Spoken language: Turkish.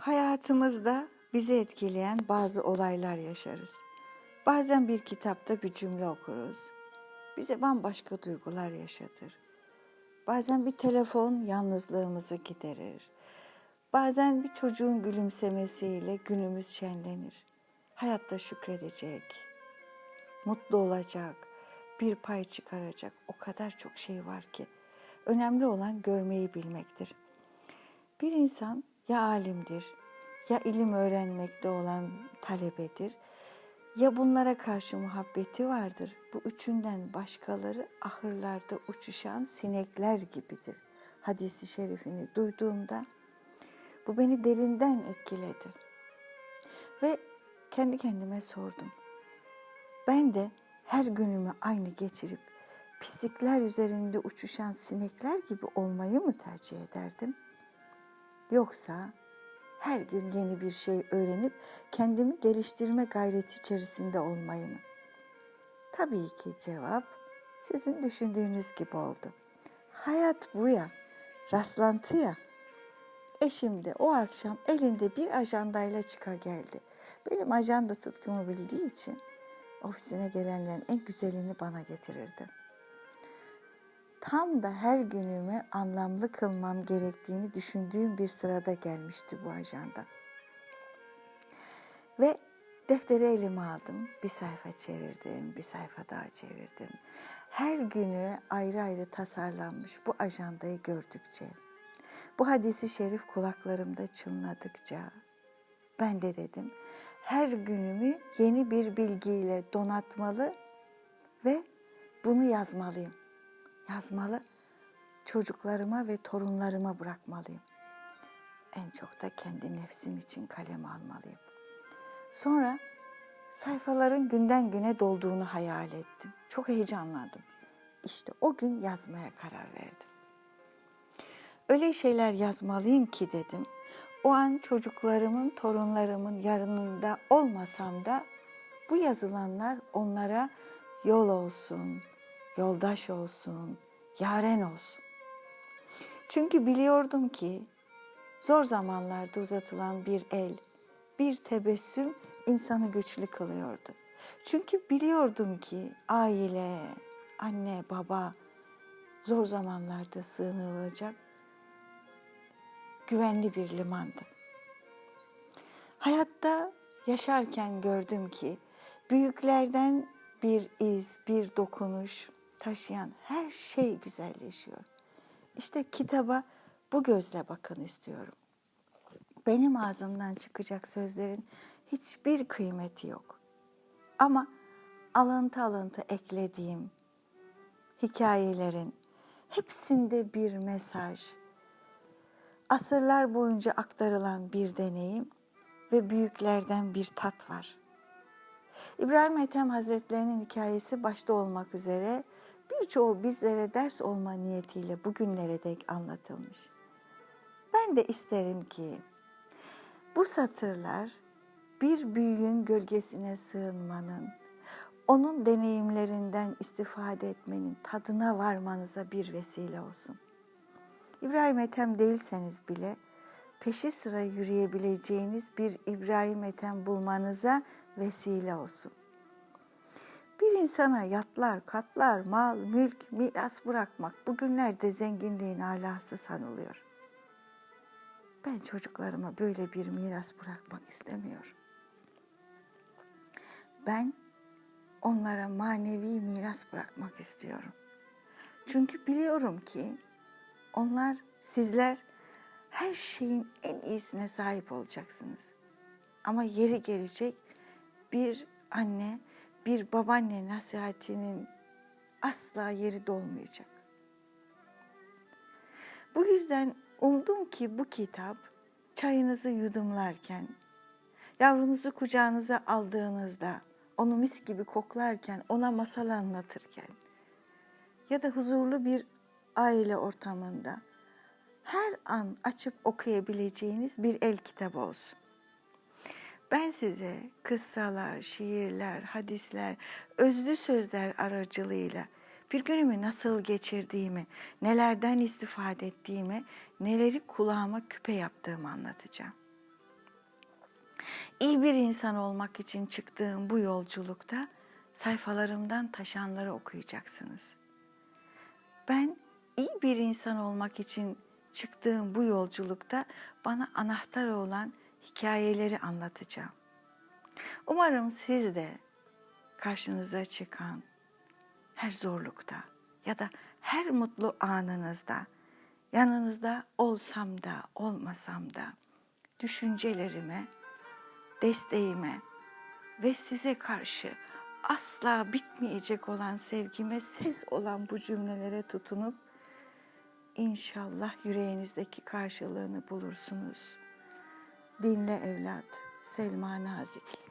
Hayatımızda bizi etkileyen bazı olaylar yaşarız. Bazen bir kitapta bir cümle okuruz. Bize bambaşka duygular yaşatır. Bazen bir telefon yalnızlığımızı giderir. Bazen bir çocuğun gülümsemesiyle günümüz şenlenir. Hayatta şükredecek, mutlu olacak, bir pay çıkaracak o kadar çok şey var ki. Önemli olan görmeyi bilmektir. Bir insan ya alimdir, ya ilim öğrenmekte olan talebedir, ya bunlara karşı muhabbeti vardır. Bu üçünden başkaları ahırlarda uçuşan sinekler gibidir. Hadisi şerifini duyduğumda bu beni derinden etkiledi. Ve kendi kendime sordum. Ben de her günümü aynı geçirip pislikler üzerinde uçuşan sinekler gibi olmayı mı tercih ederdim? Yoksa her gün yeni bir şey öğrenip kendimi geliştirme gayreti içerisinde olmayı mı? Tabii ki cevap sizin düşündüğünüz gibi oldu. Hayat bu ya, rastlantı ya. Eşim de o akşam elinde bir ajandayla çıka geldi. Benim ajanda tutkumu bildiği için ofisine gelenlerin en güzelini bana getirirdi. Tam da her günümü anlamlı kılmam gerektiğini düşündüğüm bir sırada gelmişti bu ajanda. Ve defteri elime aldım. Bir sayfa çevirdim, bir sayfa daha çevirdim. Her günü ayrı ayrı tasarlanmış bu ajandayı gördükçe, bu hadisi şerif kulaklarımda çınladıkça ben de dedim her günümü yeni bir bilgiyle donatmalı ve bunu yazmalıyım. Yazmalı, çocuklarıma ve torunlarıma bırakmalıyım. En çok da kendi nefsim için kalem almalıyım. Sonra sayfaların günden güne dolduğunu hayal ettim. Çok heyecanlandım. İşte o gün yazmaya karar verdim. Öyle şeyler yazmalıyım ki dedim. O an çocuklarımın, torunlarımın yanında olmasam da bu yazılanlar onlara yol olsun, yoldaş olsun, yaren olsun. Çünkü biliyordum ki zor zamanlarda uzatılan bir el, bir tebessüm insanı güçlü kılıyordu. Çünkü biliyordum ki aile, anne, baba zor zamanlarda sığınılacak güvenli bir limandı. Hayatta yaşarken gördüm ki büyüklerden bir iz, bir dokunuş taşıyan her şey güzelleşiyor. İşte kitaba bu gözle bakın istiyorum. Benim ağzımdan çıkacak sözlerin hiçbir kıymeti yok. Ama alıntı alıntı eklediğim hikayelerin hepsinde bir mesaj, asırlar boyunca aktarılan bir deneyim ve büyüklerden bir tat var. İbrahim Ethem Hazretlerinin hikayesi başta olmak üzere birçoğu bizlere ders olma niyetiyle bugünlere dek anlatılmış. Ben de isterim ki bu satırlar bir büyüğün gölgesine sığınmanın, onun deneyimlerinden istifade etmenin tadına varmanıza bir vesile olsun. İbrahim Ethem değilseniz bile peşi sıra yürüyebileceğiniz bir İbrahim Ethem bulmanıza vesile olsun. İnsana yatlar, katlar, mal, mülk, miras bırakmak bugünlerde zenginliğin alası sanılıyor. Ben çocuklarıma böyle bir miras bırakmak istemiyorum. Ben onlara manevi miras bırakmak istiyorum. Çünkü biliyorum ki onlar, sizler her şeyin en iyisine sahip olacaksınız. Ama yeri gelecek bir anne, bir babaanne nasihatinin asla yeri dolmayacak. Bu yüzden umdum ki bu kitap çayınızı yudumlarken, yavrunuzu kucağınıza aldığınızda, onu mis gibi koklarken, ona masal anlatırken ya da huzurlu bir aile ortamında her an açıp okuyabileceğiniz bir el kitabı olsun. Ben size kıssalar, şiirler, hadisler, özlü sözler aracılığıyla bir günümü nasıl geçirdiğimi, nelerden istifade ettiğimi, neleri kulağıma küpe yaptığımı anlatacağım. İyi bir insan olmak için çıktığım bu yolculukta sayfalarımdan taşanları okuyacaksınız. Ben iyi bir insan olmak için çıktığım bu yolculukta bana anahtar olan hikayeleri anlatacağım. Umarım siz de karşınıza çıkan her zorlukta ya da her mutlu anınızda yanınızda olsam da olmasam da düşüncelerime, desteğime ve size karşı asla bitmeyecek olan sevgime ses olan bu cümlelere tutunup inşallah yüreğinizdeki karşılığını bulursunuz. Dinle evlat Selma Nazik.